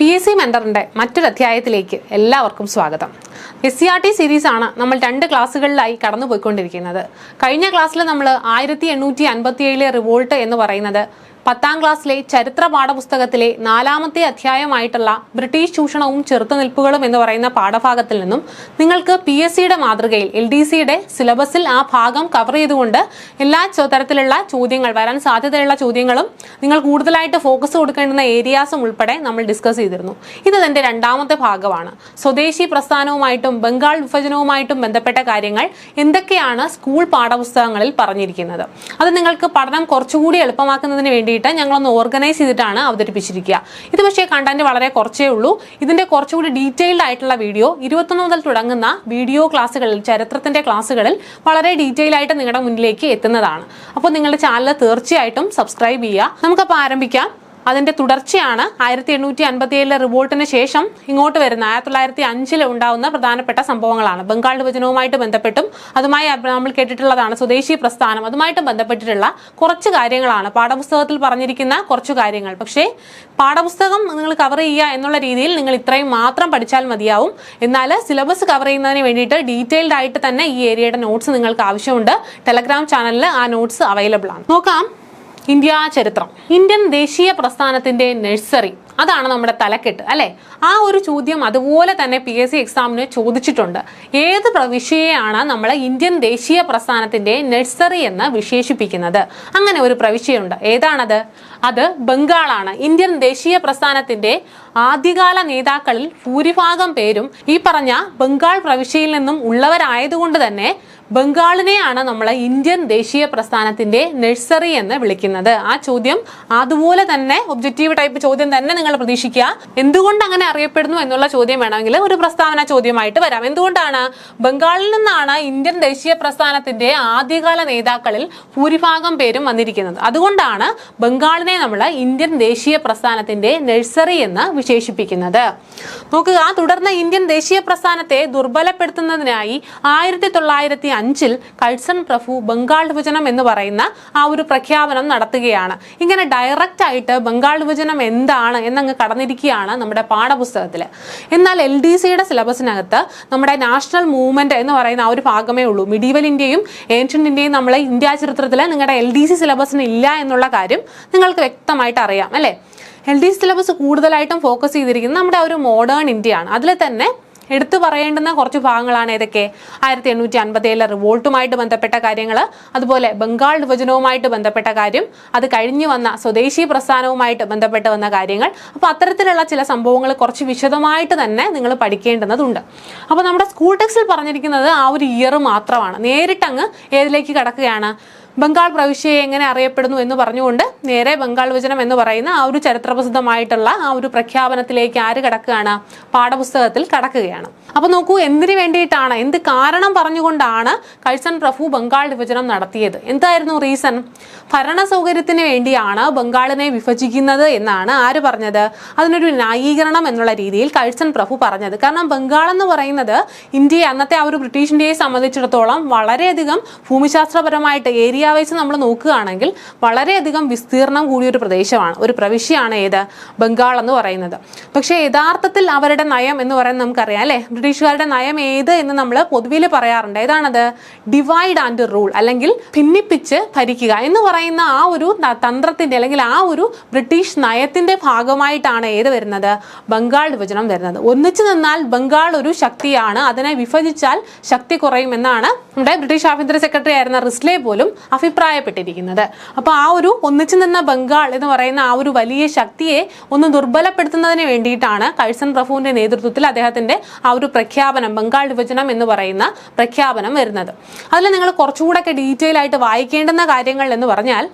P S C മെന്ററിന്റെ മറ്റൊരു അധ്യായത്തിലേക്ക് എല്ലാവർക്കും സ്വാഗതം. S C R T series ആണ് നമ്മൾ രണ്ട് ക്ലാസ്സുകളിലായി കടന്നുപോയിക്കൊണ്ടിരിക്കുന്നത്. കഴിഞ്ഞ ക്ലാസ്സിൽ നമ്മൾ ആയിരത്തി എണ്ണൂറ്റി അൻപത്തി ഏഴിലെ റിവോൾട്ട് എന്ന് പറയുന്നത് പത്താം ക്ലാസ്സിലെ ചരിത്ര പാഠപുസ്തകത്തിലെ നാലാമത്തെ അധ്യായമായിട്ടുള്ള ബ്രിട്ടീഷ് ചൂഷണവും ചെറുത്തുനിൽപ്പുകളും എന്ന് പറയുന്ന പാഠഭാഗത്തിൽ നിന്നും നിങ്ങൾക്ക് പി എസ് സിയുടെ മാതൃകയിൽ എൽ ഡി സിയുടെ സിലബസിൽ ആ ഭാഗം കവർ ചെയ്തുകൊണ്ട് എല്ലാ തരത്തിലുള്ള ചോദ്യങ്ങൾ വരാൻ സാധ്യതയുള്ള ചോദ്യങ്ങളും നിങ്ങൾ കൂടുതലായിട്ട് ഫോക്കസ് കൊടുക്കേണ്ടുന്ന ഏരിയാസും ഉൾപ്പെടെ നമ്മൾ ഡിസ്കസ് ചെയ്തിരുന്നു. ഇത് ഇതിന്റെ രണ്ടാമത്തെ ഭാഗമാണ്. സ്വദേശി പ്രസ്ഥാനവുമായിട്ടും ബംഗാൾ വിഭജനവുമായിട്ടും ബന്ധപ്പെട്ട കാര്യങ്ങൾ എന്തൊക്കെയാണ് സ്കൂൾ പാഠപുസ്തകങ്ങളിൽ പറഞ്ഞിരിക്കുന്നത്? അത് നിങ്ങൾക്ക് പഠനം കുറച്ചുകൂടി എളുപ്പമാക്കുന്നതിന് വേണ്ടിയിട്ട് ഞങ്ങളൊന്ന് ഓർഗനൈസ് ചെയ്തിട്ടാണ് അവതരിപ്പിച്ചിരിക്കുക. ഇത് പക്ഷേ കണ്ടന്റ് വളരെ കുറച്ചേ ഉള്ളൂ. ഇതിന്റെ കുറച്ചുകൂടി ഡീറ്റെയിൽഡ് ആയിട്ടുള്ള വീഡിയോ ഇരുപത്തൊന്ന് മുതൽ തുടങ്ങുന്ന വീഡിയോ ക്ലാസ്സുകളിൽ ചരിത്രത്തിന്റെ ക്ലാസ്സുകളിൽ വളരെ ഡീറ്റെയിൽ ആയിട്ട് നിങ്ങളുടെ മുന്നിലേക്ക് എത്തുന്നതാണ്. അപ്പോൾ നിങ്ങളുടെ ചാനൽ തീർച്ചയായിട്ടും സബ്സ്ക്രൈബ് ചെയ്യുക. നമുക്കപ്പോൾ ആരംഭിക്കാം. അതിന്റെ തുടർച്ചയാണ് ആയിരത്തി എണ്ണൂറ്റി അൻപത്തി ഏഴിലെ റിവോൾട്ടിന് ശേഷം ഇങ്ങോട്ട് വരുന്ന ആയിരത്തി തൊള്ളായിരത്തി അഞ്ചിൽ ഉണ്ടാവുന്ന പ്രധാനപ്പെട്ട സംഭവങ്ങളാണ്. ബംഗാൾ വിഭജനവുമായിട്ട് ബന്ധപ്പെട്ടും അതുമായി നമ്മൾ കേട്ടിട്ടുള്ളതാണ് സ്വദേശി പ്രസ്ഥാനം. അതുമായിട്ട് ബന്ധപ്പെട്ടിട്ടുള്ള കുറച്ച് കാര്യങ്ങളാണ് പാഠപുസ്തകത്തിൽ പറഞ്ഞിരിക്കുന്ന കുറച്ച് കാര്യങ്ങൾ. പക്ഷേ പാഠപുസ്തകം നിങ്ങൾ കവർ ചെയ്യുക എന്നുള്ള രീതിയിൽ നിങ്ങൾ ഇത്രയും മാത്രം പഠിച്ചാൽ മതിയാവും. എന്നാൽ സിലബസ് കവർ ചെയ്യുന്നതിന് വേണ്ടിയിട്ട് ഡീറ്റെയിൽഡ് ആയിട്ട് തന്നെ ഈ ഏരിയയുടെ നോട്ട്സ് നിങ്ങൾക്ക് ആവശ്യമുണ്ട്. ടെലഗ്രാം ചാനലിൽ ആ നോട്ട്സ് അവൈലബിൾ ആണ്. നോക്കാം. ഇന്ത്യ ചരിത്രം. ഇന്ത്യൻ ദേശീയ പ്രസ്ഥാനത്തിന്റെ നഴ്സറി. അതാണ് നമ്മുടെ തലക്കെട്ട് അല്ലെ? ആ ഒരു ചോദ്യം അതുപോലെ തന്നെ പി എസ് സി എക്സാമിന് ചോദിച്ചിട്ടുണ്ട്. ഏത് പ്രവിശ്യയാണ് നമ്മൾ ഇന്ത്യൻ ദേശീയ പ്രസ്ഥാനത്തിന്റെ നഴ്സറി എന്ന് വിശേഷിപ്പിക്കുന്നത്? അങ്ങനെ ഒരു പ്രവിശ്യയുണ്ട്. ഏതാണത്? അത് ബംഗാളാണ്. ഇന്ത്യൻ ദേശീയ പ്രസ്ഥാനത്തിന്റെ ആദ്യകാല നേതാക്കളിൽ ഭൂരിഭാഗം പേരും ഈ പറഞ്ഞ ബംഗാൾ പ്രവിശ്യയിൽ നിന്നും ഉള്ളവരായതുകൊണ്ട് തന്നെ ബംഗാളിനെയാണ് നമ്മൾ ഇന്ത്യൻ ദേശീയ പ്രസ്ഥാനത്തിന്റെ നഴ്സറി എന്ന് വിളിക്കുന്നത്. ആ ചോദ്യം അതുപോലെ തന്നെ ഒബ്ജക്റ്റീവ് ടൈപ്പ് ചോദ്യം തന്നെ നിങ്ങൾ പ്രതീക്ഷിക്കുക. എന്തുകൊണ്ട് അങ്ങനെ അറിയപ്പെടുന്നു എന്നുള്ള ചോദ്യം വേണമെങ്കിൽ ഒരു പ്രസ്താവന ചോദ്യമായിട്ട് വരാം. എന്തുകൊണ്ടാണ്? ബംഗാളിൽ നിന്നാണ് ഇന്ത്യൻ ദേശീയ പ്രസ്ഥാനത്തിന്റെ ആദ്യകാല നേതാക്കളിൽ ഭൂരിഭാഗം പേരും വന്നിരിക്കുന്നത്. അതുകൊണ്ടാണ് ബംഗാളിനെ നമ്മൾ ഇന്ത്യൻ ദേശീയ പ്രസ്ഥാനത്തിന്റെ നഴ്സറി എന്ന് വിശേഷിപ്പിക്കുന്നത്. നോക്കുക തുടർന്ന് ഇന്ത്യൻ ദേശീയ പ്രസ്ഥാനത്തെ ദുർബലപ്പെടുത്തുന്നതിനായി ആയിരത്തി തൊള്ളായിരത്തി അഞ്ചിൽ കഴ്സൺ പ്രഭു ബംഗാൾ വിഭജനം എന്ന് പറയുന്ന ആ ഒരു പ്രഖ്യാപനം നടത്തുകയാണ്. ഇങ്ങനെ ഡയറക്റ്റ് ആയിട്ട് ബംഗാൾ വിഭജനം എന്താണ് എന്നങ്ങ് കടന്നിരിക്കുകയാണ് നമ്മുടെ പാഠപുസ്തകത്തിൽ എന്നാൽ എൽ ഡി സിയുടെ സിലബസിനകത്ത് നമ്മുടെ നാഷണൽ മൂവ്മെന്റ് എന്ന് പറയുന്ന ആ ഒരു ഭാഗമേ ഉള്ളൂ. മിഡീവൽ ഇന്ത്യയും ഏൻഷ്യന്റ് ഇന്ത്യയും നമ്മളെ ഇന്ത്യ ചരിത്രത്തിൽ നിങ്ങളുടെ എൽ ഡി സി സിലബസിന് ഇല്ല എന്നുള്ള കാര്യം നിങ്ങൾക്ക് വ്യക്തമായിട്ട് അറിയാം അല്ലേ? എൽ ഡി സിലബസ് കൂടുതലായിട്ടും ഫോക്കസ് ചെയ്തിരിക്കുന്നത് നമ്മുടെ ഒരു മോഡേൺ ഇന്ത്യയാണ്. അതിൽ തന്നെ എടുത്തു പറയേണ്ടുന്ന കുറച്ച് ഭാഗങ്ങളാണ് ഏതൊക്കെ? ആയിരത്തി എണ്ണൂറ്റി അൻപത്തി ഏഴിലെ റിവോൾട്ടുമായിട്ട് ബന്ധപ്പെട്ട കാര്യങ്ങൾ അതുപോലെ ബംഗാൾ വിഭജനവുമായിട്ട് ബന്ധപ്പെട്ട കാര്യം അത് കഴിഞ്ഞു വന്ന സ്വദേശി പ്രസ്ഥാനവുമായിട്ട് ബന്ധപ്പെട്ട് വന്ന കാര്യങ്ങൾ. അപ്പോൾ അത്തരത്തിലുള്ള ചില സംഭവങ്ങൾ കുറച്ച് വിശദമായിട്ട് തന്നെ നിങ്ങൾ പഠിക്കേണ്ടുന്നതുണ്ട്. അപ്പോൾ നമ്മുടെ സ്കൂൾ ടെക്സ്റ്റിൽ പറഞ്ഞിരിക്കുന്നത് ആ ഒരു ഇയർ മാത്രമാണ്. നേരിട്ടങ്ങ് ഏതിലേക്ക് കടക്കുകയാണ്? ബംഗാൾ പ്രവിശ്യയെ എങ്ങനെ അറിയപ്പെടുന്നു എന്ന് പറഞ്ഞുകൊണ്ട് നേരെ ബംഗാൾ വിഭജനം എന്ന് പറയുന്ന ആ ഒരു ചരിത്രപ്രസിദ്ധമായിട്ടുള്ള ആ ഒരു പ്രഖ്യാപനത്തിലേക്ക് ആര് കടക്കുകയാണ്? പാഠപുസ്തകത്തിൽ കടക്കുകയാണ്. അപ്പൊ നോക്കൂ എന്തിനു വേണ്ടിയിട്ടാണ് എന്ത് കാരണം പറഞ്ഞുകൊണ്ടാണ് കഴ്സൺ പ്രഭു ബംഗാൾ വിഭജനം നടത്തിയത്? എന്തായിരുന്നു റീസൺ? ഭരണ സൗകര്യത്തിന് വേണ്ടിയാണ് ബംഗാളിനെ വിഭജിക്കുന്നത് എന്നാണ് ആര് പറഞ്ഞത്? അതിനൊരു ന്യായീകരണം എന്നുള്ള രീതിയിൽ കഴ്സൺ പ്രഭു പറഞ്ഞത്. കാരണം ബംഗാൾ എന്ന് പറയുന്നത് ഇന്ത്യയെ അന്നത്തെ ആ ഒരു ബ്രിട്ടീഷിന്റെയെ സംബന്ധിച്ചിടത്തോളം വളരെയധികം ഭൂമിശാസ്ത്രപരമായിട്ട് ഏരിയ വൈസ് നമ്മൾ നോക്കുകയാണെങ്കിൽ വളരെയധികം വിസ്തീർണം കൂടിയൊരു പ്രദേശമാണ്. ഒരു പ്രവിശ്യയാണ് ഏത്? ബംഗാൾ എന്ന് പറയുന്നത്. പക്ഷേ യഥാർത്ഥത്തിൽ അവരുടെ നയം എന്ന് പറയുന്നത് നമുക്കറിയാം അല്ലേ? ബ്രിട്ടീഷുകാരുടെ നയം ഏത് എന്ന് നമ്മൾ പൊതുവിൽ പറയാറുണ്ട്. ഏതാണത്? ഡിവൈഡ് ആൻഡ് റൂൾ അല്ലെങ്കിൽ ഭിന്നിപ്പിച്ച് ഭരിക്കുക എന്ന് പറയുന്ന ആ ഒരു തന്ത്രത്തിന്റെ അല്ലെങ്കിൽ ആ ഒരു ബ്രിട്ടീഷ് നയത്തിന്റെ ഭാഗമായിട്ടാണ് ഏത് വരുന്നത്? ബംഗാൾ വിഭജനം വരുന്നത്. ഒന്നിച്ചു നിന്നാൽ ബംഗാൾ ഒരു ശക്തിയാണ്. അതിനെ വിഭജിച്ചാൽ ശക്തി കുറയും എന്നാണ് നമ്മുടെ ബ്രിട്ടീഷ് ആഭ്യന്തര സെക്രട്ടറി ആയിരുന്ന റിസ്ലെ പോലും അഭിപ്രായപ്പെട്ടിരിക്കുന്നത്. അപ്പോൾ ആ ഒരു ഒന്നിച്ചു നിന്ന ബംഗാൾ എന്ന് പറയുന്ന ആ ഒരു വലിയ ശക്തിയെ ഒന്ന് ദുർബലപ്പെടുത്തുന്നതിന് വേണ്ടിയിട്ടാണ് കഴ്സൺ പ്രഭുവിന്റെ നേതൃത്വത്തിൽ അദ്ദേഹത്തിന്റെ ആ ഒരു പ്രഖ്യാപനം ബംഗാൾ വിഭജനം എന്ന് പറയുന്ന പ്രഖ്യാപനം വരുന്നത്. അതിൽ നിങ്ങൾ കുറച്ചുകൂടെ ഒക്കെ ഡീറ്റെയിൽ ആയിട്ട് വായിക്കേണ്ടുന്ന കാര്യങ്ങൾ എന്ന് പറഞ്ഞാൽ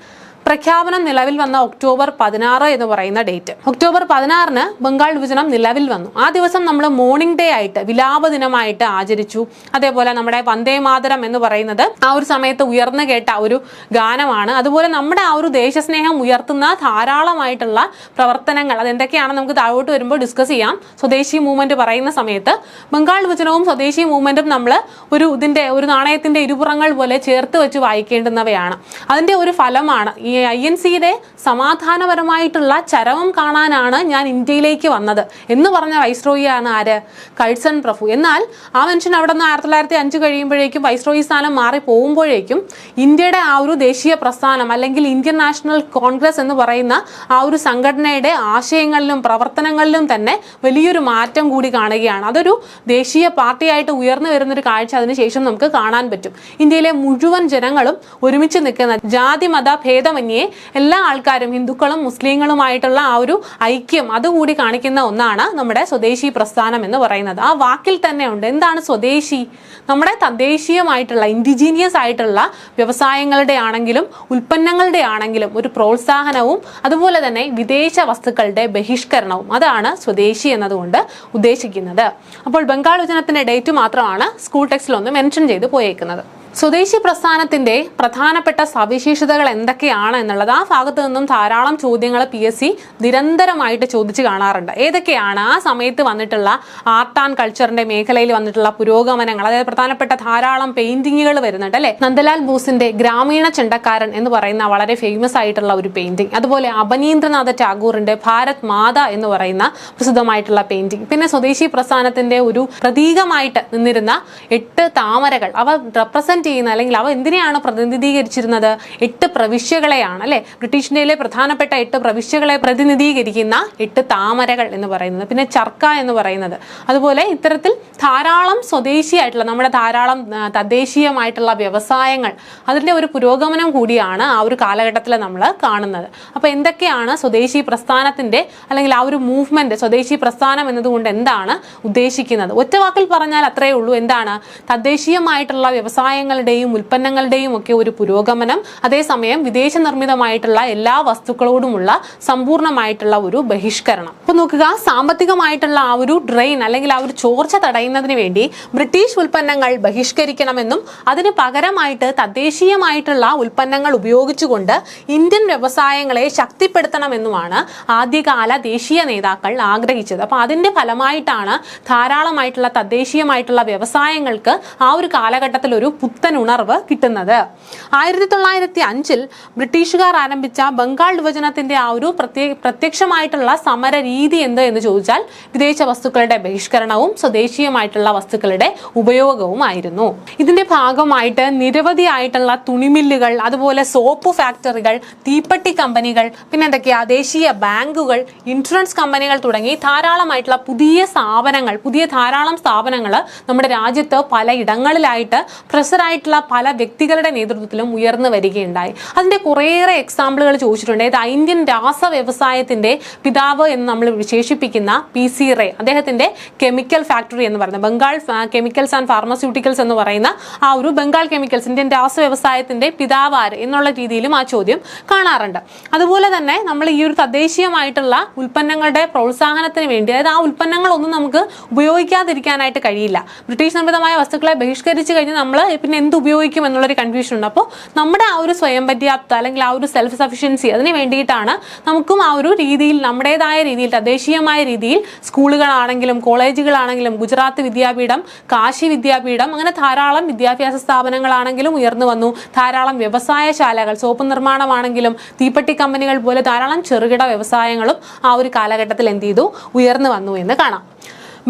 പ്രഖ്യാപനം നിലവിൽ വന്ന ഒക്ടോബർ പതിനാറ് എന്ന് പറയുന്ന ഡേറ്റ്. ഒക്ടോബർ പതിനാറിന് ബംഗാൾ വിഭജനം നിലവിൽ വന്നു. ആ ദിവസം നമ്മൾ മോർണിംഗ് ഡേ ആയിട്ട് വിലാപ ദിനമായിട്ട് ആചരിച്ചു. അതേപോലെ നമ്മുടെ വന്ദേ മാതരം എന്ന് പറയുന്നത് ആ ഒരു സമയത്ത് ഉയർന്നു കേട്ട ഒരു ഗാനമാണ്. അതുപോലെ നമ്മുടെ ആ ഒരു ദേശസ്നേഹം ഉയർത്തുന്ന ധാരാളമായിട്ടുള്ള പ്രവർത്തനങ്ങൾ. അതെന്തൊക്കെയാണെന്ന് നമുക്ക് താഴോട്ട് വരുമ്പോൾ ഡിസ്കസ് ചെയ്യാം. സ്വദേശി മൂവ്മെന്റ് പറയുന്ന സമയത്ത് ബംഗാൾ വിഭജനവും സ്വദേശി മൂവ്മെന്റും നമ്മൾ ഒരു ഇതിന്റെ ഒരു നാണയത്തിന്റെ ഇരുപുറങ്ങൾ പോലെ ചേർത്ത് വെച്ച് വായിക്കേണ്ടുന്നവയാണ്. അതിന്റെ ഒരു ഫലമാണ് ഈ ഐ എൻ സിയുടെ സമാധാനപരമായിട്ടുള്ള ചരമം കാണാനാണ് ഞാൻ ഇന്ത്യയിലേക്ക് വന്നത് എന്ന് പറഞ്ഞ വൈസ്രോയിയാണ് ആര്? കഴ്സൺ പ്രഭു. എന്നാൽ ആ മനുഷ്യൻ അവിടെ നിന്ന് ആയിരത്തി തൊള്ളായിരത്തി അഞ്ച് കഴിയുമ്പോഴേക്കും വൈസ്രോയി സ്ഥാനം മാറി പോകുമ്പോഴേക്കും ഇന്ത്യയുടെ ആ ഒരു ദേശീയ പ്രസ്ഥാനം അല്ലെങ്കിൽ ഇന്ത്യൻ നാഷണൽ കോൺഗ്രസ് എന്ന് പറയുന്ന ആ ഒരു സംഘടനയുടെ ആശയങ്ങളിലും പ്രവർത്തനങ്ങളിലും തന്നെ വലിയൊരു മാറ്റം കൂടി കാണുകയാണ്. അതൊരു ദേശീയ പാർട്ടിയായിട്ട് ഉയർന്നു വരുന്നൊരു കാഴ്ച അതിനുശേഷം നമുക്ക് കാണാൻ പറ്റും. ഇന്ത്യയിലെ മുഴുവൻ ജനങ്ങളും ഒരുമിച്ച് നിൽക്കുന്ന ജാതി മത ഭേദമന്യേ എല്ലാ ആൾക്കാരും ഹിന്ദുക്കളും മുസ്ലിങ്ങളുമായിട്ടുള്ള ആ ഒരു ഐക്യം അതുകൂടി കാണിക്കുന്ന ഒന്നാണ് നമ്മുടെ സ്വദേശി പ്രസ്ഥാനം എന്ന് പറയുന്നത്. ആ വാക്കിൽ തന്നെ ഉണ്ട്. എന്താണ് സ്വദേശി? നമ്മുടെ തദ്ദേശീയമായിട്ടുള്ള ഇൻഡിജീനിയസ് ആയിട്ടുള്ള വ്യവസായങ്ങളുടെ ആണെങ്കിലും ഉൽപ്പന്നങ്ങളുടെ ആണെങ്കിലും ഒരു പ്രോത്സാഹനവും അതുപോലെ തന്നെ വിദേശ വസ്തുക്കളുടെ ബഹിഷ്കരണവും അതാണ് സ്വദേശി എന്നതുകൊണ്ട് ഉദ്ദേശിക്കുന്നത്. അപ്പോൾ ബംഗാൾ വിഭജനത്തിന്റെ ഡേറ്റ് മാത്രമാണ് സ്കൂൾ ടെക്സ്റ്റിലൊന്ന് മെൻഷൻ ചെയ്ത് പോയേക്കുന്നത്. സ്വദേശി പ്രസ്ഥാനത്തിന്റെ പ്രധാനപ്പെട്ട സവിശേഷതകൾ എന്തൊക്കെയാണ് എന്നുള്ളത് ആ ഭാഗത്ത് നിന്നും ധാരാളം ചോദ്യങ്ങൾ പി എസ് സി നിരന്തരമായിട്ട് ചോദിച്ചു കാണാറുണ്ട്. ഏതൊക്കെയാണ് ആ സമയത്ത് വന്നിട്ടുള്ള ആർട്ട് ആൻഡ് കൾച്ചറിന്റെ മേഖലയിൽ വന്നിട്ടുള്ള പുരോഗമനങ്ങൾ? അതായത് പ്രധാനപ്പെട്ട ധാരാളം പെയിന്റിങ്ങുകൾ വരുന്നുണ്ട് അല്ലെ? നന്ദലാൽ ബോസിന്റെ ഗ്രാമീണ ചെണ്ടക്കാരൻ എന്ന് പറയുന്ന വളരെ ഫേമസ് ആയിട്ടുള്ള ഒരു പെയിന്റിംഗ് അതുപോലെ അപനീന്ദ്രനാഥ ടാഗോറിന്റെ ഭാരത് മാത എന്ന് പറയുന്ന പ്രസിദ്ധമായിട്ടുള്ള പെയിന്റിംഗ് പിന്നെ സ്വദേശി പ്രസ്ഥാനത്തിന്റെ ഒരു പ്രതീകമായിട്ട് നിന്നിരുന്ന എട്ട് താമരകൾ. അവ റെപ്രസെന്റ് ചെയ്യുന്ന അല്ലെങ്കിൽ അവ എന്തിനെയാണ് പ്രതിനിധീകരിച്ചിരുന്നത്? എട്ട് പ്രവിശ്യകളെയാണ് അല്ലെ? ബ്രിട്ടീഷ് ഇന്ത്യയിലെ പ്രധാനപ്പെട്ട എട്ട് പ്രവിശ്യകളെ പ്രതിനിധീകരിക്കുന്ന എട്ട് താമരകൾ എന്ന് പറയുന്നത്. പിന്നെ ചർക്ക എന്ന് പറയുന്നത്. അതുപോലെ ഇത്തരത്തിൽ ധാരാളം സ്വദേശിയായിട്ടുള്ള നമ്മുടെ ധാരാളം തദ്ദേശീയമായിട്ടുള്ള വ്യവസായങ്ങൾ അതിന്റെ ഒരു പുരോഗമനം കൂടിയാണ് ആ ഒരു കാലഘട്ടത്തിൽ നമ്മൾ കാണുന്നത്. അപ്പോൾ എന്തൊക്കെയാണ് സ്വദേശി പ്രസ്ഥാനത്തിന്റെ അല്ലെങ്കിൽ ആ ഒരു മൂവ്മെന്റ് സ്വദേശി പ്രസ്ഥാനം എന്നതുകൊണ്ട് എന്താണ് ഉദ്ദേശിക്കുന്നത്? ഒറ്റ വാക്കിൽ പറഞ്ഞാൽ അത്രയേ ഉള്ളൂ. എന്താണ്? തദ്ദേശീയമായിട്ടുള്ള വ്യവസായങ്ങളുടെയും ഉൽപ്പന്നങ്ങളുടെയും ഒക്കെ ഒരു പുരോഗമനം അതേസമയം വിദേശ നിർമ്മിതമായിട്ടുള്ള എല്ലാ വസ്തുക്കളോടുമുള്ള സമ്പൂർണമായിട്ടുള്ള ഒരു ബഹിഷ്കരണം. അപ്പോൾ നോക്കുക സാമ്പത്തികമായിട്ടുള്ള ആ ഒരു ഡ്രെയിൻ അല്ലെങ്കിൽ ആ ഒരു ചോർച്ച തടയുന്നതിന് വേണ്ടി ബ്രിട്ടീഷ് ഉൽപ്പന്നങ്ങൾ ബഹിഷ്കരിക്കണമെന്നും അതിന് പകരമായിട്ട് തദ്ദേശീയമായിട്ടുള്ള ഉൽപ്പന്നങ്ങൾ ഉപയോഗിച്ചുകൊണ്ട് ഇന്ത്യൻ വ്യവസായങ്ങളെ ശക്തിപ്പെടുത്തണമെന്നുമാണ് ആദ്യകാല ദേശീയ നേതാക്കൾ ആഗ്രഹിച്ചത്. അപ്പോൾ അതിന്റെ ഫലമായിട്ടാണ് ധാരാളമായിട്ടുള്ള തദ്ദേശീയമായിട്ടുള്ള വ്യവസായങ്ങൾക്ക് ആ ഒരു കാലഘട്ടത്തിൽ ഒരു പുത്തൻ ഉണർവ് കിട്ടുന്നത്. ആയിരത്തി തൊള്ളായിരത്തി അഞ്ചിൽ ബ്രിട്ടീഷുകാർ ആരംഭിച്ച ബംഗാൾ വിഭജനത്തിന്റെ ആ ഒരു പ്രത്യേ പ്രത്യക്ഷമായിട്ടുള്ള സമര രീതി എന്ത് എന്ന് ചോദിച്ചാൽ വിദേശ വസ്തുക്കളുടെ ബഹിഷ്കരണവും സ്വദേശീയമായിട്ടുള്ള വസ്തുക്കളുടെ ഉപയോഗവുമായിരുന്നു ഇതിന്റെ ഭാഗമായിട്ട് നിരവധി ആയിട്ടുള്ള തുണിമില്ലുകൾ അതുപോലെ സോപ്പ് ഫാക്ടറികൾ തീപ്പെട്ടി കമ്പനികൾ പിന്നെ എന്തൊക്കെയാ ദേശീയ ബാങ്കുകൾ ഇൻഷുറൻസ് കമ്പനികൾ തുടങ്ങി ധാരാളമായിട്ടുള്ള പുതിയ സ്ഥാപനങ്ങൾ പുതിയ ധാരാളം സ്ഥാപനങ്ങൾ നമ്മുടെ രാജ്യത്ത് പലയിടങ്ങളിലായിട്ട് പ്രസറായിട്ടുള്ള പല വ്യക്തികളുടെ നേതൃത്വത്തിലും ഉയർന്നു വരികയുണ്ടായി. അതിന്റെ കുറേയേറെ എക്സാമ്പിളുകൾ ചോദിച്ചിട്ടുണ്ട്. അതായത് ഇന്ത്യൻ രാസ വ്യവസായത്തിന്റെ പിതാവ് എന്ന് നമ്മൾ വിശേഷിപ്പിക്കുന്ന പി സി റേ അദ്ദേഹത്തിന്റെ കെമിക്കൽ ഫാക്ടറി എന്ന് പറയുന്നത് ബംഗാൾ കെമിക്കൽസ് ആൻഡ് ഫാർമസ്യൂട്ടിക്കൽസ് എന്ന് പറയുന്ന ആ ഒരു ബംഗാൾ കെമിക്കൽസ് ഇന്ത്യൻ രാസ വ്യവസായത്തിന്റെ പിതാവ് ആര് എന്നുള്ള രീതിയിലും ആ ചോദ്യം കാണാറുണ്ട്. അതുപോലെ തന്നെ നമ്മൾ ഈ ഒരു തദ്ദേശീയമായിട്ടുള്ള ഉൽപ്പന്നങ്ങളുടെ പ്രോത്സാഹനത്തിന് വേണ്ടി അതായത് ആ ഉൽപ്പന്നങ്ങളൊന്നും നമുക്ക് ഉപയോഗിക്കാതിരിക്കാനായിട്ട് കഴിയില്ല. ബ്രിട്ടീഷ് നിർമ്മിതമായ വസ്തുക്കളെ ബഹിഷ്കരിച്ച് കഴിഞ്ഞ് നമ്മൾ പിന്നെ എന്ത് ഉപയോഗിക്കും എന്നുള്ളൊരു കൺഫ്യൂഷൻ ഉണ്ട്. അപ്പോൾ നമ്മുടെ ആ ഒരു സ്വയം പര്യാപ്ത അല്ലെങ്കിൽ ആ ഒരു സെൽഫ് സഫിഷ്യൻസി അതിന് വേണ്ടിയിട്ടാണ് നമുക്കും ആ ഒരു രീതിയിൽ നമ്മുടേതായ രീതിയിൽ തദ്ദേശീയമായ രീതിയിൽ സ്കൂളുകളാണെങ്കിലും കോളേജുകളാണെങ്കിലും ഗുജറാത്ത് വിദ്യാപീഠം കാശി വിദ്യാപീഠം അങ്ങനെ ധാരാളം വിദ്യാഭ്യാസ സ്ഥാപനങ്ങളാണെങ്കിലും ഉയർന്നു വന്നു. ധാരാളം വ്യവസായശാലകൾ സോപ്പ് നിർമ്മാണമാണെങ്കിലും തീപ്പെട്ടി കമ്പനികൾ പോലെ ധാരാളം ചെറുകിട വ്യവസായങ്ങളും ആ ഒരു കാലഘട്ടത്തിൽ എന്ത് ചെയ്തു? ഉയർന്നു വന്നു എന്ന് കാണാം.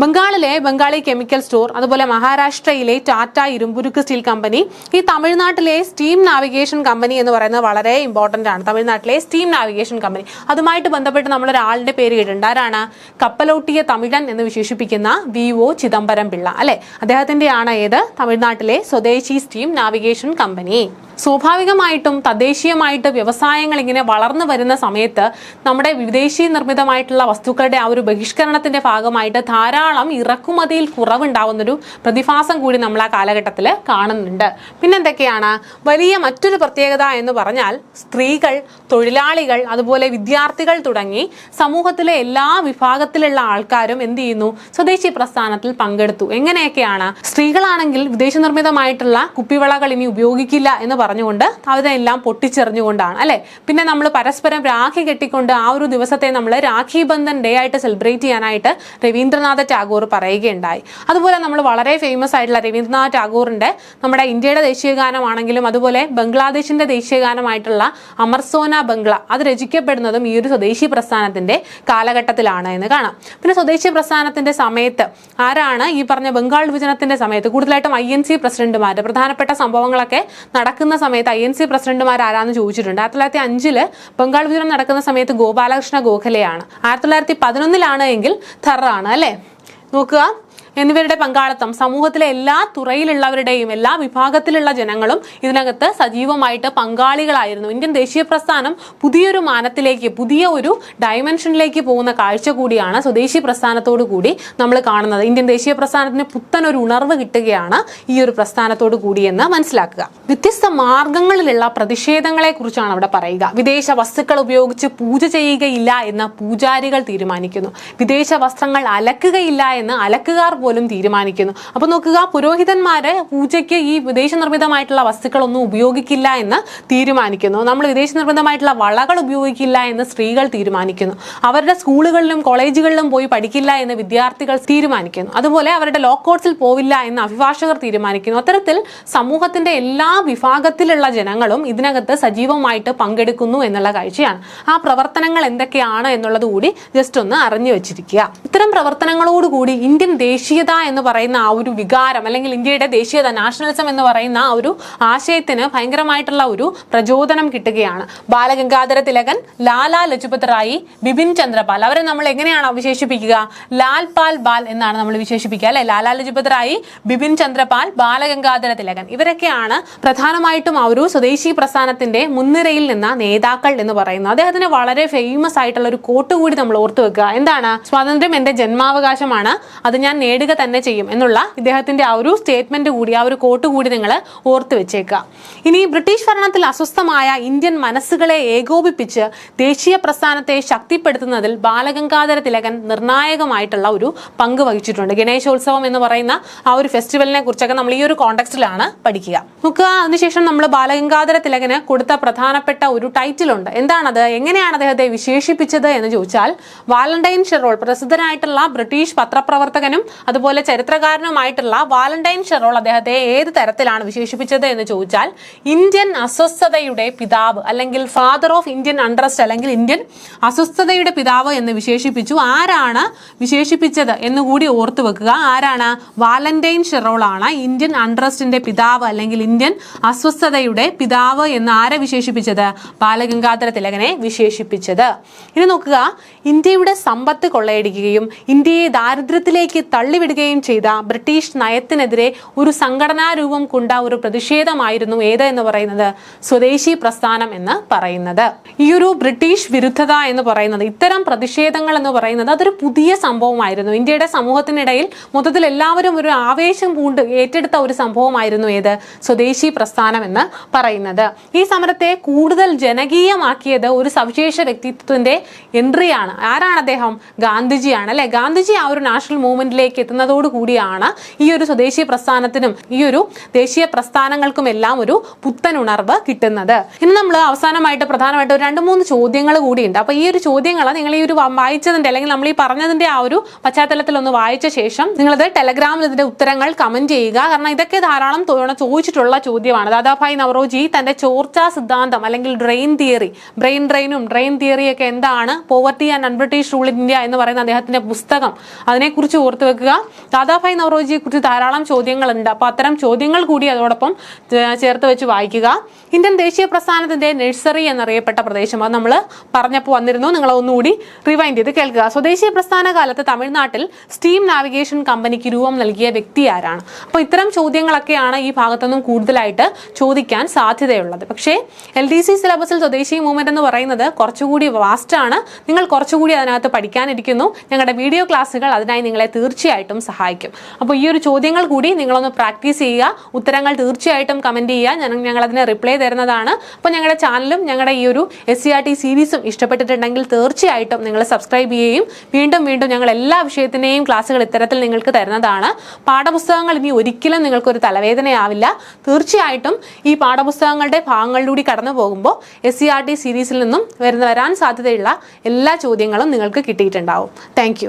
ബംഗാളിലെ ബംഗാളി കെമിക്കൽ സ്റ്റോർ അതുപോലെ മഹാരാഷ്ട്രയിലെ ടാറ്റ ഇരുമ്പുരുക്ക് സ്റ്റീൽ കമ്പനി ഈ തമിഴ്നാട്ടിലെ സ്റ്റീം നാവിഗേഷൻ കമ്പനി എന്ന് പറയുന്നത് വളരെ ഇമ്പോർട്ടന്റ് ആണ്. തമിഴ്നാട്ടിലെ സ്റ്റീം നാവിഗേഷൻ കമ്പനി. അതുമായിട്ട് ബന്ധപ്പെട്ട് നമ്മൾ ഒരാളുടെ പേര് കേട്ടിട്ടുണ്ട്. ആരാണ്? കപ്പലോട്ടിയ തമിഴൻ എന്ന് വിശേഷിപ്പിക്കുന്ന വി ഒ ചിദംബരം പിള്ള. അല്ലെ? അദ്ദേഹത്തിന്റെയാണ് ഏത്? തമിഴ്നാട്ടിലെ സ്വദേശി സ്റ്റീം നാവിഗേഷൻ കമ്പനി. സ്വാഭാവികമായിട്ടും തദ്ദേശീയമായിട്ട് വ്യവസായങ്ങൾ ഇങ്ങനെ വളർന്നു വരുന്ന സമയത്ത് നമ്മുടെ വിദേശീയ നിർമ്മിതമായിട്ടുള്ള വസ്തുക്കളുടെ ആ ഒരു ബഹിഷ്കരണത്തിന്റെ ഭാഗമായിട്ട് ധാരാളം ഇറക്കുമതിയിൽ കുറവുണ്ടാവുന്നൊരു പ്രതിഭാസം കൂടി നമ്മൾ ആ കാലഘട്ടത്തിൽ കാണുന്നുണ്ട്. പിന്നെന്തൊക്കെയാണ്? വലിയ മറ്റൊരു പ്രത്യേകത എന്ന് പറഞ്ഞാൽ സ്ത്രീകൾ തൊഴിലാളികൾ അതുപോലെ വിദ്യാർത്ഥികൾ തുടങ്ങി സമൂഹത്തിലെ എല്ലാ വിഭാഗത്തിലുള്ള ആൾക്കാരും എന്ത് ചെയ്യുന്നു? സ്വദേശി പ്രസ്ഥാനത്തിൽ പങ്കെടുത്തു. എങ്ങനെയൊക്കെയാണ്? സ്ത്രീകളാണെങ്കിൽ വിദേശ നിർമ്മിതമായിട്ടുള്ള കുപ്പിവളകൾ ഇനി ഉപയോഗിക്കില്ല എന്ന് പറഞ്ഞുകൊണ്ട് അവരെല്ലാം പൊട്ടിച്ചെറിഞ്ഞുകൊണ്ടാണ് അല്ലെ? പിന്നെ നമ്മൾ പരസ്പരം രാഖി കെട്ടിക്കൊണ്ട് ആ ഒരു ദിവസത്തെ നമ്മൾ രാഖി ബന്ധൻ ഡേ ആയിട്ട് സെലിബ്രേറ്റ് ചെയ്യാനായിട്ട് രവീന്ദ്രനാഥ ടാഗോർ പറയുകയുണ്ടായി. അതുപോലെ നമ്മൾ വളരെ ഫേമസ് ആയിട്ടുള്ള രവീന്ദ്രനാഥ് ടാഗോറിന്റെ നമ്മുടെ ഇന്ത്യയുടെ ദേശീയ ഗാനമാണെങ്കിലും അതുപോലെ ബംഗ്ലാദേശിന്റെ ദേശീയ ഗാനമായിട്ടുള്ള അമർസോന ബംഗ്ല അത് രചിക്കപ്പെടുന്നതും ഈ ഒരു സ്വദേശി പ്രസ്ഥാനത്തിന്റെ കാലഘട്ടത്തിലാണ് എന്ന് കാണാം. പിന്നെ സ്വദേശി പ്രസ്ഥാനത്തിന്റെ സമയത്ത് ആരാണ് ഈ പറഞ്ഞ ബംഗാൾ വിഭജനത്തിന്റെ സമയത്ത് കൂടുതലായിട്ടും ഐ എൻ സി പ്രസിഡന്റുമാർ പ്രധാനപ്പെട്ട സംഭവങ്ങളൊക്കെ നടക്കുന്ന സമയത്ത് ഐ എൻ സി പ്രസിഡന്റുമാർ ആരാന്ന് ചോദിച്ചിട്ടുണ്ട്. ആയിരത്തി തൊള്ളായിരത്തി അഞ്ചിൽ ബംഗാൾ വിഭജനം നടക്കുന്ന സമയത്ത് ഗോപാലകൃഷ്ണ ഗോഖലെയാണ്. ആയിരത്തി തൊള്ളായിരത്തി പതിനൊന്നിലാണ് എങ്കിൽ ഥറാണ് അല്ലേ? നോക്കുക. എന്നിവരുടെ പങ്കാളിത്തം സമൂഹത്തിലെ എല്ലാ തുറയിലുള്ളവരുടെയും എല്ലാ വിഭാഗത്തിലുള്ള ജനങ്ങളും ഇതിനകത്ത് സജീവമായിട്ട് പങ്കാളികളായിരുന്നു. ഇന്ത്യൻ ദേശീയ പ്രസ്ഥാനം പുതിയൊരു മാനത്തിലേക്ക് പുതിയ ഒരു ഡയമെൻഷനിലേക്ക് പോകുന്ന കാഴ്ച കൂടിയാണ് സ്വദേശി പ്രസ്ഥാനത്തോടു കൂടി നമ്മൾ കാണുന്നത്. ഇന്ത്യൻ ദേശീയ പ്രസ്ഥാനത്തിന് പുത്തൻ ഒരു ഉണർവ് കിട്ടുകയാണ് ഈ ഒരു പ്രസ്ഥാനത്തോടു കൂടിയെന്ന് മനസ്സിലാക്കുക. വ്യത്യസ്ത മാർഗങ്ങളിലുള്ള പ്രതിഷേധങ്ങളെ കുറിച്ചാണ് അവിടെ പറയുക. വിദേശ വസ്തുക്കൾ ഉപയോഗിച്ച് പൂജ ചെയ്യുകയില്ല എന്ന് പൂജാരികൾ തീരുമാനിക്കുന്നു. വിദേശ വസ്ത്രങ്ങൾ അലക്കുകയില്ല എന്ന് അലക്കുകാർ പോലും തീരുമാനിക്കുന്നു. അപ്പൊ നോക്കുക പുരോഹിതന്മാരെ പൂജയ്ക്ക് ഈ വിദേശ നിർമ്മിതമായിട്ടുള്ള വസ്തുക്കളൊന്നും ഉപയോഗിക്കില്ല എന്ന് തീരുമാനിക്കുന്നു. നമ്മൾ വിദേശ നിർമ്മിതമായിട്ടുള്ള വളകൾ ഉപയോഗിക്കില്ല എന്ന് സ്ത്രീകൾ തീരുമാനിക്കുന്നു. അവരുടെ സ്കൂളുകളിലും കോളേജുകളിലും പോയി പഠിക്കില്ല എന്ന് വിദ്യാർത്ഥികൾ തീരുമാനിക്കുന്നു. അതുപോലെ അവരുടെ ലോ കോഴ്സിൽ പോവില്ല എന്ന് അഭിഭാഷകർ തീരുമാനിക്കുന്നു. അത്തരത്തിൽ സമൂഹത്തിന്റെ എല്ലാ വിഭാഗത്തിലുള്ള ജനങ്ങളും ഇതിനകത്ത് സജീവമായിട്ട് പങ്കെടുക്കുന്നു എന്നുള്ള കാഴ്ചയാണ്. ആ പ്രവർത്തനങ്ങൾ എന്തൊക്കെയാണ് എന്നുള്ളത് കൂടി ജസ്റ്റ് ഒന്ന് അറിഞ്ഞു വെച്ചിരിക്കുക. ഇത്തരം പ്രവർത്തനങ്ങളോടുകൂടി ഇന്ത്യൻ ദേശീയത എന്ന് പറയുന്ന ആ ഒരു വികാരം അല്ലെങ്കിൽ ഇന്ത്യയുടെ ദേശീയത നാഷണലിസം എന്ന് പറയുന്ന ആ ഒരു ആശയത്തിന് ഭയങ്കരമായിട്ടുള്ള ഒരു പ്രചോദനം കിട്ടുകയാണ്. ബാലഗംഗാധര തിലകൻ ലാലാ ലജപത് റായി ബിപിൻ ചന്ദ്രപാൽ. അവരെ നമ്മൾ എങ്ങനെയാണ് വിശേഷിപ്പിക്കുക ലാൽ പാൽ ബാൽ എന്നാണ് നമ്മൾ വിശേഷിപ്പിക്കുക അല്ലെ? ലാലാ ലജപത് റായി ബിപിൻ ചന്ദ്രപാൽ ബാലഗംഗാധര തിലകൻ. ഇവരൊക്കെയാണ് പ്രധാനമായിട്ടും ആ ഒരു സ്വദേശി പ്രസ്ഥാനത്തിന്റെ മുൻനിരയിൽ നിന്ന നേതാക്കൾ എന്ന് പറയുന്നത്. അദ്ദേഹത്തിന് വളരെ ഫേമസ് ആയിട്ടുള്ള ഒരു കോട്ട് കൂടി നമ്മൾ ഓർത്തു വെക്കുക എന്താണ്? സ്വാതന്ത്ര്യം എന്റെ ജന്മാവകാശമാണ്. അത് ഞാൻ നേടുക തന്നെ ചെയ്യും എന്നുള്ള ഇദ്ദേഹത്തിന്റെ ആ ഒരു സ്റ്റേറ്റ്മെന്റ് കൂടി ആ ഒരു കോട്ട് കൂടി നിങ്ങൾ ഓർത്തു വെച്ചേക്കുക. ഇനി ബ്രിട്ടീഷ് ഭരണത്തിൽ അസ്വസ്ഥമായ ഇന്ത്യൻ മനസ്സുകളെ ഏകോപിപ്പിച്ച് ദേശീയ പ്രസ്ഥാനത്തെ ശക്തിപ്പെടുത്തുന്നതിൽ ബാലഗംഗാധര തിലകൻ നിർണായകമായിട്ടുള്ള ഒരു പങ്ക് വഹിച്ചിട്ടുണ്ട്. ഗണേശോത്സവം എന്ന് പറയുന്ന ആ ഒരു ഫെസ്റ്റിവലിനെ കുറിച്ചൊക്കെ നമ്മൾ ഈ ഒരു കോണ്ടെക്സ്റ്റിലാണ് പഠിക്കുക. നോക്കുക അതിനുശേഷം നമ്മൾ ബാലഗംഗാധര തിലകന് കൊടുത്ത പ്രധാനപ്പെട്ട ഒരു ടൈറ്റിൽ ഉണ്ട്. എന്താണത്? എങ്ങനെയാണ് അദ്ദേഹത്തെ വിശേഷിപ്പിച്ചത് എന്ന് ചോദിച്ചാൽ വാലന്റൈൻ ഷെറോൾ പ്രസിദ്ധനായിട്ടുള്ള ബ്രിട്ടീഷ് പത്രപ്രവർത്തകനും അതുപോലെ ചരിത്രകാരനുമായിട്ടുള്ള വാലന്റൈൻ ഷെറോൾ അദ്ദേഹത്തെ ഏത് തരത്തിലാണ് വിശേഷിപ്പിച്ചത് എന്ന് ചോദിച്ചാൽ ഇന്ത്യൻ അസ്വസ്ഥതയുടെ പിതാവ് അല്ലെങ്കിൽ ഫാദർ ഓഫ് ഇന്ത്യൻ അൺട്രസ്റ്റ് അല്ലെങ്കിൽ ഇന്ത്യൻ അസ്വസ്ഥതയുടെ പിതാവ് എന്ന് വിശേഷിപ്പിച്ചു. ആരാണ് വിശേഷിപ്പിച്ചത് എന്ന് കൂടി ഓർത്തു വെക്കുക. ആരാണ് വാലന്റൈൻ ഷെറോൾ ആണ് ഇന്ത്യൻ അൺട്രസ്റ്റിന്റെ പിതാവ് അല്ലെങ്കിൽ ഇന്ത്യൻ അസ്വസ്ഥതയുടെ പിതാവ് എന്ന് ആരെ വിശേഷിപ്പിച്ചത്? ബാലഗംഗാധര തിലകനെ വിശേഷിപ്പിച്ചത്. ഇനി നോക്കുക ഇന്ത്യയുടെ സമ്പത്ത് കൊള്ളയടിക്കുകയും ഇന്ത്യയെ ദാരിദ്ര്യത്തിലേക്ക് തള്ളിവിടുകയും ചെയ്ത ബ്രിട്ടീഷ് നയത്തിനെതിരെ ഒരു സംഘടനാ രൂപം കൊണ്ട ഒരു പ്രതിഷേധമായിരുന്നു ഏത് എന്ന് പറയുന്നത് സ്വദേശി പ്രസ്ഥാനം എന്ന് പറയുന്നത്. ഈ ഒരു ബ്രിട്ടീഷ് വിരുദ്ധത എന്ന് പറയുന്നത് ഇത്തരം പ്രതിഷേധങ്ങൾ എന്ന് പറയുന്നത് അതൊരു പുതിയ സംഭവമായിരുന്നു. ഇന്ത്യയുടെ സമൂഹത്തിനിടയിൽ മൊത്തത്തിൽ എല്ലാവരും ഒരു ആവേശം പൂണ്ട് ഏറ്റെടുത്ത ഒരു സംഭവമായിരുന്നു ഏത്? സ്വദേശി പ്രസ്ഥാനം എന്ന് പറയുന്നത്. ഈ സമരത്തെ കൂടുതൽ ജനകീയമാക്കിയത് ഒരു സവിശേഷ വ്യക്തിത്വത്തിന്റെ എൻട്രിയാണ് ആരാണ് അദ്ദേഹം? ഗാന്ധിജിയാണ്. അല്ലെ? ഗാന്ധിജി ആ ഒരു നാഷണൽ മൂവ്മെന്റിലേക്ക് എത്തുന്നതോടു കൂടിയാണ് ഈ ഒരു സ്വദേശീയ പ്രസ്ഥാനത്തിനും ഈ ഒരു ദേശീയ പ്രസ്ഥാനങ്ങൾക്കും എല്ലാം ഒരു പുത്തൻ ഉണർവ് കിട്ടുന്നത്. ഇനി നമ്മൾ അവസാനമായിട്ട് പ്രധാനമായിട്ട് രണ്ട് മൂന്ന് ചോദ്യങ്ങൾ കൂടിയുണ്ട്. അപ്പൊ ഈ ഒരു ചോദ്യങ്ങൾ നിങ്ങൾ ഈ ഒരു വായിച്ചതിന്റെ അല്ലെങ്കിൽ നമ്മൾ ഈ പറഞ്ഞതിന്റെ ആ ഒരു പശ്ചാത്തലത്തിൽ ഒന്ന് വായിച്ച ശേഷം നിങ്ങളത് ടെലഗ്രാമിൽ ഇതിന്റെ ഉത്തരങ്ങൾ കമന്റ് ചെയ്യുക. കാരണം ഇതൊക്കെ ധാരാളം തവണ ചോദിച്ചിട്ടുള്ള ചോദ്യമാണ്. ദാദാഭായ് നവറോജി തന്റെ ചോർച്ചാ സിദ്ധാന്തം അല്ലെങ്കിൽ ഡ്രെയിൻ തിയറി ബ്രെയിൻ ഡ്രെയിനും ഡ്രെയിൻ തിയറിയൊക്കെ എന്താണ്? Poverty and unbritish rule India എന്ന് പറയുന്ന അദ്ദേഹത്തിന്റെ പുസ്തകം അതിനെക്കുറിച്ച് ഓർത്തു വെക്കുക. ദാദാഭായ് നവറോജിയെ കുറിച്ച് ധാരാളം ചോദ്യങ്ങളുണ്ട്. അപ്പോൾ അത്തരം ചോദ്യങ്ങൾ കൂടി അതോടൊപ്പം ചേർത്ത് വെച്ച് വായിക്കുക. ഇന്ത്യൻ ദേശീയ പ്രസ്ഥാനത്തിന്റെ നഴ്സറി എന്നറിയപ്പെട്ട പ്രദേശം. അത് നമ്മൾ പറഞ്ഞപ്പോൾ വന്നിരുന്നു. നിങ്ങൾ ഒന്നുകൂടി റിവൈൻഡ് ചെയ്ത് കേൾക്കുക. സ്വദേശീയ പ്രസ്ഥാന കാലത്ത് തമിഴ്നാട്ടിൽ സ്റ്റീം നാവിഗേഷൻ കമ്പനിക്ക് രൂപം നൽകിയ വ്യക്തി ആരാണ്? അപ്പോൾ ഇത്തരം ചോദ്യങ്ങളൊക്കെയാണ് ഈ ഭാഗത്തുനിന്നും കൂടുതലായിട്ട് ചോദിക്കാൻ സാധ്യതയുള്ളത്. പക്ഷേ എൽ ഡി സി സിലബസിൽ സ്വദേശി മൂവ്മെന്റ് എന്ന് പറയുന്നത് കുറച്ചുകൂടി വാസ്റ്റാണ് നിങ്ങൾ കുറച്ചുകൂടി അതിനകത്ത് പഠിക്കാനിരിക്കുന്നു. ഞങ്ങളുടെ വീഡിയോ ക്ലാസ്സുകൾ അതിനായി നിങ്ങളെ തീർച്ചയായിട്ടും തീർച്ചയായിട്ടും സഹായിക്കും. അപ്പോൾ ഈ ഒരു ചോദ്യങ്ങൾ കൂടി നിങ്ങളൊന്ന് പ്രാക്ടീസ് ചെയ്യുക. ഉത്തരങ്ങൾ തീർച്ചയായിട്ടും കമന്റ് ചെയ്യുക. ഞാൻ ഞങ്ങൾ അതിന് റിപ്ലൈ തരുന്നതാണ്. അപ്പോൾ ഞങ്ങളുടെ ചാനലും ഞങ്ങളുടെ ഈ ഒരു എസ് സി ആർ ടി സീരീസും ഇഷ്ടപ്പെട്ടിട്ടുണ്ടെങ്കിൽ തീർച്ചയായിട്ടും നിങ്ങൾ സബ്സ്ക്രൈബ് ചെയ്യുകയും വീണ്ടും വീണ്ടും ഞങ്ങൾ എല്ലാ വിഷയത്തിന്റെയും ക്ലാസ്സുകൾ ഇത്തരത്തിൽ നിങ്ങൾക്ക് തരുന്നതാണ്. പാഠപുസ്തകങ്ങൾ ഇനി ഒരിക്കലും നിങ്ങൾക്കൊരു തലവേദനയാവില്ല. തീർച്ചയായിട്ടും ഈ പാഠപുസ്തകങ്ങളുടെ ഭാഗങ്ങളിലൂടെ കടന്നു പോകുമ്പോൾ എസ് സി ആർ ടി സീരീസിൽ നിന്നും വരുന്ന വരാൻ സാധ്യതയുള്ള എല്ലാ ചോദ്യങ്ങളും നിങ്ങൾക്ക് കിട്ടിയിട്ടുണ്ടാവും. താങ്ക്